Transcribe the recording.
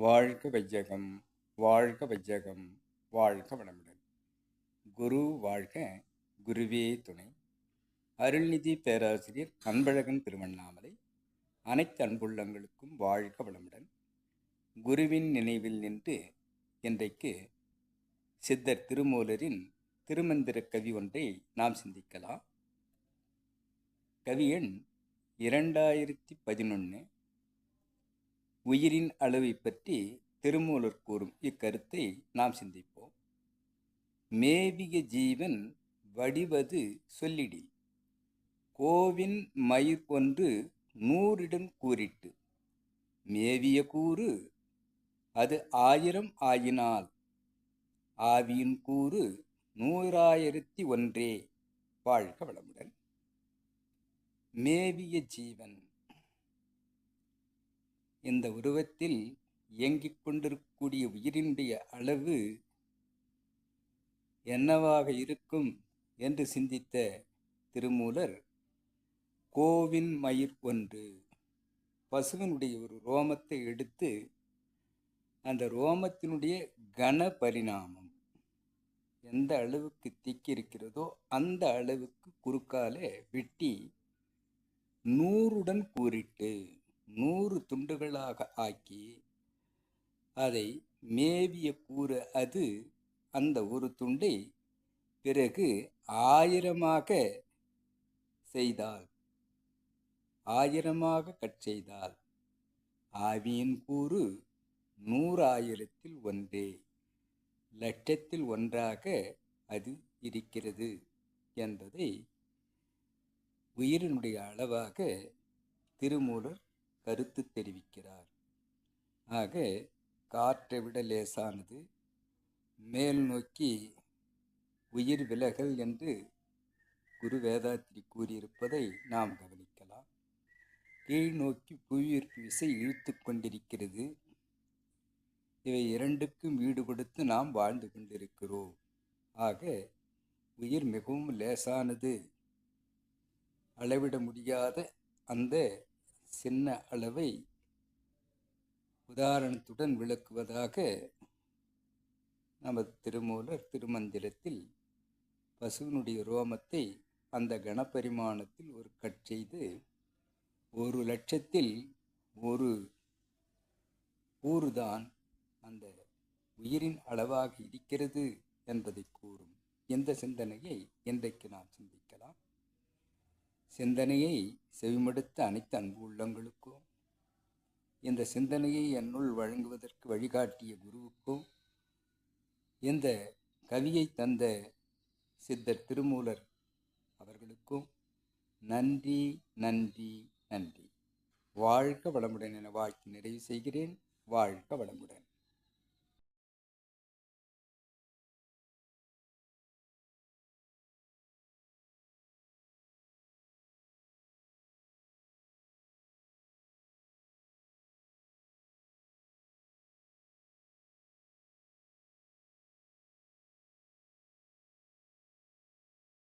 வாழ்க வையகம் வாழ்க வையகம் வாழ்க வளமுடன். குரு வாழ்க குருவே துணை. அருள்நிதி பேராசிரியர் அன்பழகன் திருவண்ணாமலை. அனைத்து அன்புள்ளங்களுக்கும் வாழ்க வளமுடன். குருவின் நினைவில் நின்று இன்றைக்கு சித்தர் திருமூலரின் திருமந்திர கவி ஒன்றை நாம் சிந்திக்கலாம். கவி எண் இரண்டாயிரத்தி பதினொன்று உயிரின் அளவை பற்றி திருமூலர் கூறும் இக்கருத்தை நாம் சிந்திப்போம். மேவிய ஜீவன் வடிவது சொல்லிடி கோவின் மயிர் ஒன்று நூறிடம் கூறிட்டு மேவிய கூறு அது ஆயிரம் ஆயினால் ஆவியின் கூறு நூறாயிரத்தி ஒன்றே வாழ்க வளமுடன். மேவிய ஜீவன் இந்த உருவத்தில் இயங்கிக் கொண்டிருக்கக்கூடிய உயிரினுடைய அளவு என்னவாக இருக்கும் என்று சிந்தித்த திருமூலர் கோவின் மயிர் ஒன்று. பசுவினுடைய ஒரு ரோமத்தை எடுத்து அந்த ரோமத்தினுடைய கன பரிணாமம் எந்த அளவுக்கு திக்கி இருக்கிறதோ அந்த அளவுக்கு குறுக்கால வெட்டி நூறுடன் கூறிட்டு நூறு துண்டுகளாக ஆக்கி அதை மேவிய கூற அது அந்த ஒரு துண்டை பிறகு ஆயிரமாக செய்தால் ஆயிரமாக கட் செய்தால் ஆவியின் கூறு நூறாயிரத்தில் ஒன்றே. லட்சத்தில் ஒன்றாக அது இருக்கிறது என்பதை உயிரினுடைய அளவாக திருமூலர் கருத்து தெரிவிக்கிறார். ஆக காற்றை விட லேசானது மேல் நோக்கி உயிர் விலகல் என்று குரு வேதாத்திரி கூறியிருப்பதை நாம் கவனிக்கலாம். கீழ் நோக்கி புவியீர்ப்பு விசை இழுத்து கொண்டிருக்கிறது. இவை இரண்டுக்கும் ஈடு கொடுத்து நாம் வாழ்ந்து கொண்டிருக்கிறோம். ஆக உயிர் மிகவும் லேசானது. அளவிட முடியாத அந்த சின்ன அளவை உதாரணத்துடன் விளக்குவதாக நமது திருமூலர் திருமந்திரத்தில் பசுவினுடைய ரோமத்தை அந்த கணப்பரிமாணத்தில் ஒரு கட் செய்து ஒரு லட்சத்தில் ஒரு கூறுதான் அந்த உயிரின் அளவாக இருக்கிறது என்பதை கூறும். இந்த சிந்தனையை? இன்றைக்கு நாம் சிந்திக்கலாம்? சிந்தனையை செவிமடுத்த அனைத்து அன்பு உள்ளங்களுக்கும் இந்த சிந்தனையை என்னுள் வழங்குவதற்கு வழிகாட்டிய குருவுக்கும் இந்த கவியை தந்த சித்தர் திருமூலர் அவர்களுக்கும் நன்றி நன்றி நன்றி. வாழ்க வளமுடன் என வாழ்த்து நிறைவு செய்கிறேன். வாழ்க வளமுடன்.